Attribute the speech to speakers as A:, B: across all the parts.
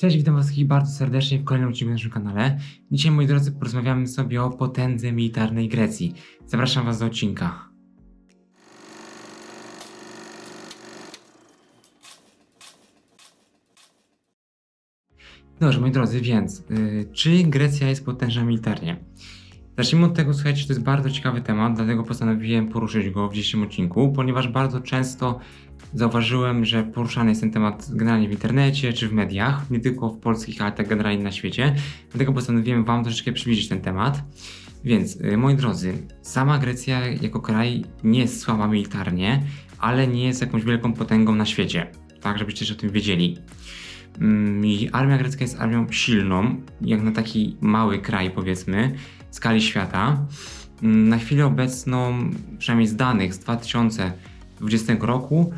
A: Cześć, witam was wszystkich bardzo serdecznie w kolejnym odcinku na naszym kanale. Dzisiaj, moi drodzy, porozmawiamy sobie o potędze militarnej Grecji. Zapraszam was do odcinka. Dobrze, moi drodzy, więc yy, czy Grecja jest potężna militarnie? Zacznijmy od tego, słuchajcie, to jest bardzo ciekawy temat, dlatego postanowiłem poruszyć go w dzisiejszym odcinku, ponieważ bardzo często zauważyłem, że poruszany jest ten temat generalnie w internecie czy w mediach, nie tylko w polskich, ale tak generalnie na świecie. Dlatego postanowiłem Wam troszeczkę przybliżyć ten temat. Więc, y, moi drodzy, sama Grecja jako kraj nie jest słaba militarnie, ale nie jest jakąś wielką potęgą na świecie. Tak, żebyście też o tym wiedzieli. Mm, I armia grecka jest armią silną, jak na taki mały kraj, powiedzmy, w skali świata. Mm, Na chwilę obecną, przynajmniej z danych z 2020 roku,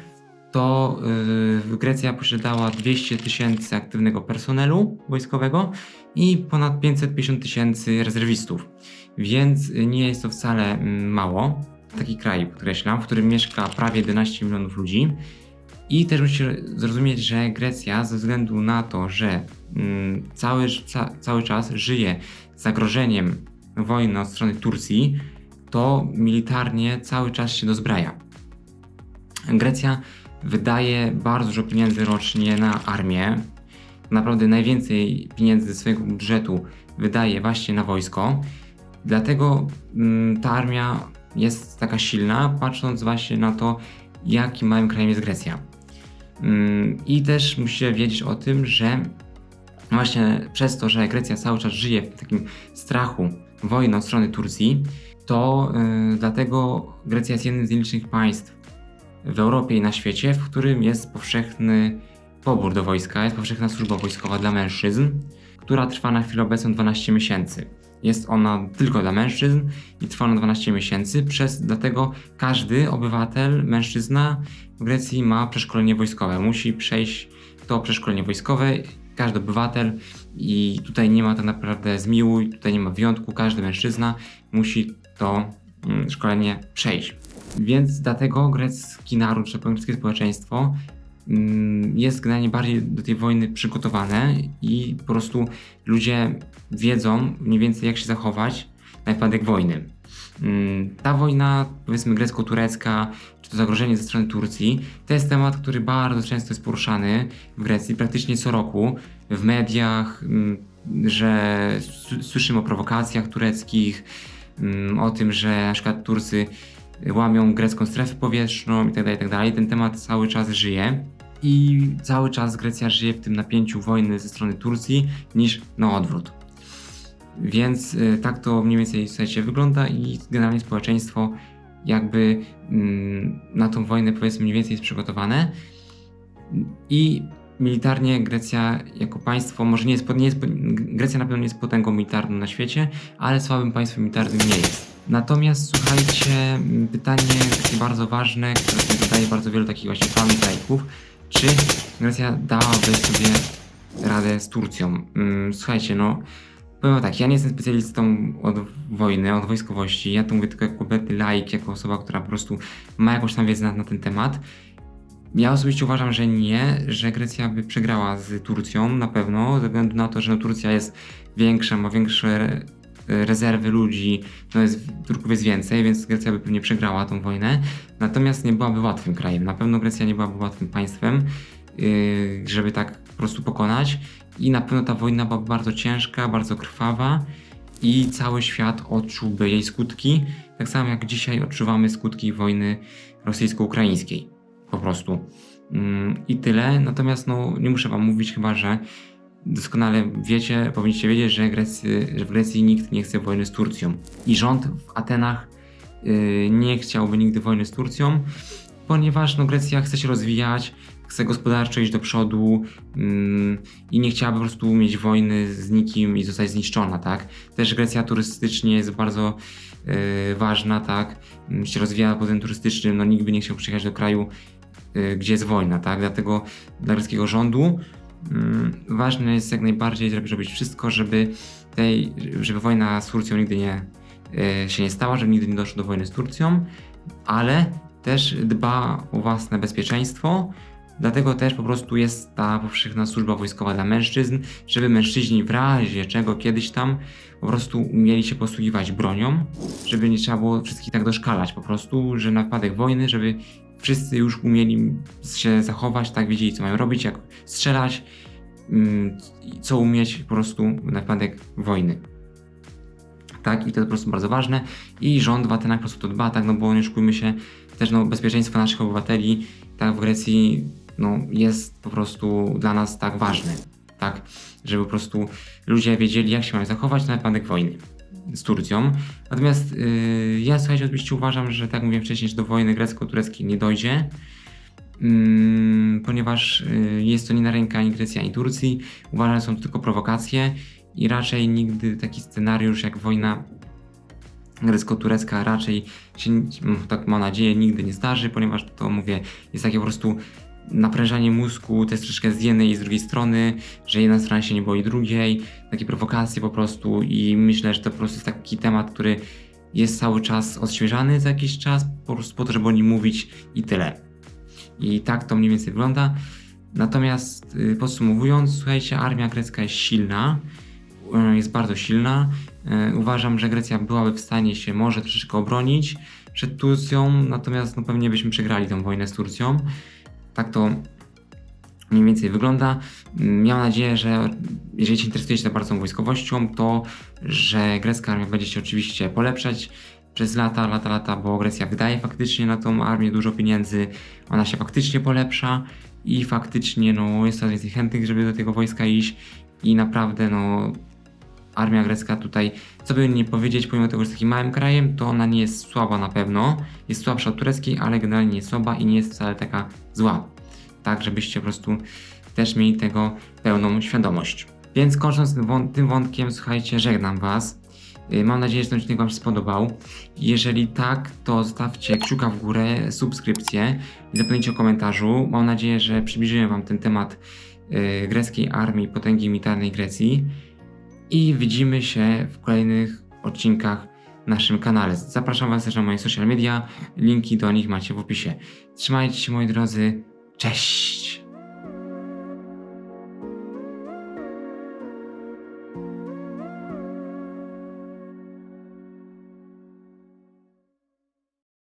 A: to yy, Grecja posiadała 200 tysięcy aktywnego personelu wojskowego i ponad 550 tysięcy rezerwistów. Więc nie jest to wcale mm, mało. Taki kraj, podkreślam, w którym mieszka prawie 11 milionów ludzi. I też musicie zrozumieć, że Grecja ze względu na to, że mm, cały, ca, cały czas żyje zagrożeniem wojny od strony Turcji, to militarnie cały czas się dozbraja. Grecja wydaje bardzo dużo pieniędzy rocznie na armię. Naprawdę najwięcej pieniędzy ze swojego budżetu wydaje właśnie na wojsko. Dlatego mm, ta armia jest taka silna, patrząc właśnie na to, jakim małym krajem jest Grecja. Mm, I też musicie wiedzieć o tym, że właśnie przez to, że Grecja cały czas żyje w takim strachu wojny od strony Turcji, to yy, dlatego Grecja jest jednym z nielicznych państw w Europie i na świecie, w którym jest powszechny pobór do wojska, jest powszechna służba wojskowa dla mężczyzn, która trwa na chwilę obecną 12 miesięcy. Jest ona tylko dla mężczyzn i trwa ona 12 miesięcy, przez, dlatego każdy obywatel, mężczyzna w Grecji ma przeszkolenie wojskowe. Musi przejść to przeszkolenie wojskowe, każdy obywatel i tutaj nie ma tak naprawdę zmiłuj, tutaj nie ma wyjątku, każdy mężczyzna musi to mm, szkolenie przejść. Więc dlatego grecki naród, czy greckie społeczeństwo mm, jest generalnie bardziej do tej wojny przygotowane i po prostu ludzie wiedzą mniej więcej jak się zachować na wypadek wojny. Mm, Ta wojna, powiedzmy grecko-turecka, czy to zagrożenie ze strony Turcji, to jest temat, który bardzo często jest poruszany w Grecji, praktycznie co roku w mediach, mm, że słyszymy o prowokacjach tureckich, o tym, że na przykład Turcy łamią grecką strefę powietrzną itd., itd. Ten temat cały czas żyje i cały czas Grecja żyje w tym napięciu wojny ze strony Turcji niż na odwrót. Więc y, tak to mniej więcej słuchajcie, wygląda i generalnie społeczeństwo jakby mm, na tą wojnę powiedzmy mniej więcej jest przygotowane i militarnie Grecja jako państwo może nie jest, nie jest Grecja na pewno nie jest potęgą militarną na świecie, ale słabym państwem militarnym nie jest. Natomiast słuchajcie, m, pytanie takie bardzo ważne, które zadaje bardzo wielu takich właśnie fanów lajków, czy Grecja dałaby sobie radę z Turcją? Mm, Słuchajcie, no powiem tak, ja nie jestem specjalistą od wojny, od wojskowości, ja to mówię tylko jako kompletny laik, jako osoba, która po prostu ma jakąś tam wiedzę na, na ten temat. Ja osobiście uważam, że nie, że Grecja by przegrała z Turcją na pewno, ze względu na to, że no, Turcja jest większa, ma większe rezerwy ludzi, no jest, Turków jest więcej, więc Grecja by pewnie przegrała tą wojnę. Natomiast nie byłaby łatwym krajem. Na pewno Grecja nie byłaby łatwym państwem, yy, żeby tak po prostu pokonać. I na pewno ta wojna byłaby bardzo ciężka, bardzo krwawa i cały świat odczułby jej skutki, tak samo jak dzisiaj odczuwamy skutki wojny rosyjsko-ukraińskiej. Po prostu. Mm, I tyle. Natomiast no, nie muszę wam mówić chyba, że doskonale wiecie, powinniście wiedzieć, że, Grecy, że w Grecji nikt nie chce wojny z Turcją. I rząd w Atenach yy, nie chciałby nigdy wojny z Turcją, ponieważ no, Grecja chce się rozwijać, chce gospodarczo iść do przodu mm, i nie chciałaby po prostu mieć wojny z nikim i zostać zniszczona, tak? Też Grecja turystycznie jest bardzo yy, ważna, tak? Mm, się rozwija pod tym turystycznym, no nikt by nie chciał przyjechać do kraju, yy, gdzie jest wojna, tak? Dlatego dla greckiego rządu ważne jest jak najbardziej żeby zrobić wszystko, żeby tej, żeby wojna z Turcją nigdy nie, yy, się nie stała, żeby nigdy nie doszło do wojny z Turcją, ale też dba o własne bezpieczeństwo, Dlatego też po prostu jest ta powszechna służba wojskowa dla mężczyzn, żeby mężczyźni w razie czego kiedyś tam po prostu umieli się posługiwać bronią, żeby nie trzeba było wszystkich tak doszkalać po prostu, że na wypadek wojny, żeby wszyscy już umieli się zachować, tak wiedzieli co mają robić, jak strzelać, mm, co umieć po prostu na wypadek wojny. Tak, i to jest po prostu bardzo ważne. I rząd w Atenach po prostu to dba, tak, no bo nie oszukujmy się, też no, bezpieczeństwo naszych obywateli, tak, w Grecji, no, jest po prostu dla nas tak ważne, tak, żeby po prostu ludzie wiedzieli, jak się mają zachować na wypadek wojny z Turcją. Natomiast yy, ja, słuchajcie, oczywiście uważam, że tak mówiłem wcześniej, że do wojny grecko-tureckiej nie dojdzie, mm, ponieważ y, jest to nie na rękę ani Grecji, ani Turcji. Uważam, że są to tylko prowokacje i raczej nigdy taki scenariusz jak wojna grecko-turecka raczej się, tak mam nadzieję, nigdy nie zdarzy, ponieważ to mówię, jest takie po prostu naprężanie mózgu, to jest troszeczkę z jednej i z drugiej strony, że jedna strona się nie boi drugiej, takie prowokacje po prostu i myślę, że to po prostu jest taki temat, który jest cały czas odświeżany za jakiś czas, po prostu po to, żeby o nim mówić i tyle. I tak to mniej więcej wygląda. Natomiast y, podsumowując, słuchajcie, armia grecka jest silna, y, jest bardzo silna. Y, Uważam, że Grecja byłaby w stanie się może troszeczkę obronić przed Turcją, natomiast no, pewnie byśmy przegrali tę wojnę z Turcją. Tak to mniej więcej wygląda. Miałem nadzieję, że jeżeli się interesujecie tak bardzo wojskowością, to że grecka armia będzie się oczywiście polepszać przez lata, lata, lata, bo Grecja wydaje faktycznie na tą armię dużo pieniędzy, ona się faktycznie polepsza i faktycznie no, jest coraz więcej chętnych, żeby do tego wojska iść i naprawdę no, armia grecka tutaj, co by nie powiedzieć, pomimo tego, że jest takim małym krajem, to ona nie jest słaba na pewno, jest słabsza od tureckiej, ale generalnie nie jest słaba i nie jest wcale taka zła. Tak, żebyście po prostu też mieli tego pełną świadomość. Więc kończąc tym, wą- tym wątkiem, słuchajcie, żegnam Was. Y, Mam nadzieję, że ten odcinek Wam się spodobał. Jeżeli tak, to zostawcie kciuka w górę, subskrypcję i zapomnijcie o komentarzu. Mam nadzieję, że przybliżyłem Wam ten temat y, greckiej armii, potęgi militarnej Grecji. I widzimy się w kolejnych odcinkach naszym kanale. Zapraszam Was też na moje social media. Linki do nich macie w opisie. Trzymajcie się moi drodzy. Cześć!